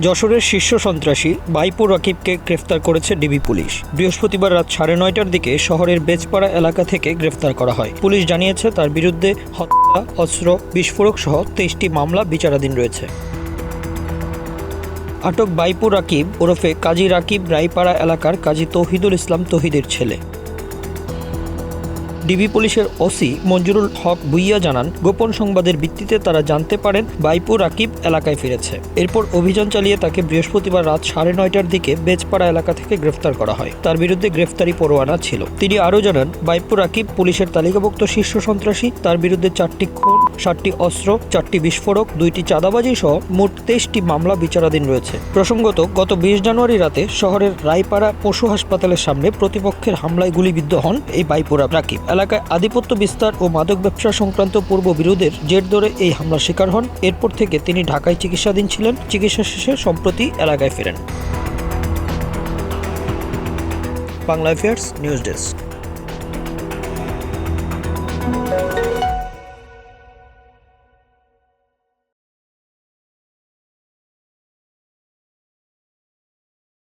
যশোরের শীর্ষ সন্ত্রাসী বাইপুর রাকিবকে গ্রেফতার করেছে ডিবি পুলিশ। বৃহস্পতিবার রাত সাড়ে নয়টার দিকে শহরের বেজপাড়া এলাকা থেকে গ্রেফতার করা হয়। পুলিশ জানিয়েছে, তার বিরুদ্ধে হত্যা, অস্ত্র, বিস্ফোরক সহ তেইশটি মামলা বিচারাধীন রয়েছে। আটক বাইপুর রাকিব ওরফে কাজী রাকিব রায়পাড়া এলাকার কাজী তৌহিদুল ইসলাম তহিদের ছেলে। ডিবি পুলিশের ওসি মঞ্জুরুল হক ভুইয়া জানান, গোপন সংবাদের ভিত্তিতে তারা জানতে পারেন বাইপুর রাকিব এলাকায় ফিরেছে। এরপর অভিযান চালিয়ে তাকে বৃহস্পতিবার রাত সাড়ে নয়টার দিকে বেজপাড়া এলাকা থেকে গ্রেফতার করা হয়। তার বিরুদ্ধে গ্রেফতারি পরোয়ানা ছিল। তিনি আরও জানান বাইপুর রাকিব পুলিশের তালিকাভুক্ত শীর্ষ সন্ত্রাসী, তার বিরুদ্ধে চারটি খুন, সাতটি অস্ত্র, চারটি বিস্ফোরক, দুইটি চাঁদাবাজি সহ মোট তেইশটি মামলা বিচারাধীন রয়েছে। প্রসঙ্গত, গত বিশ জানুয়ারি রাতে শহরের রায়পাড়া পশু হাসপাতালের সামনে প্রতিপক্ষের হামলায় গুলিবিদ্ধ হন এই বাইপুরা রাকিব। এলাকায় আধিপত্য বিস্তার ও মাদক ব্যবসা সংক্রান্ত পূর্ব বিরোধের জের ধরে এই হামলার শিকার হন। এরপর থেকে তিনি ঢাকায় চিকিৎসাধীন ছিলেন। চিকিৎসা শেষে সম্প্রতি এলাকায় ফেরেন। Bangla affairs news desk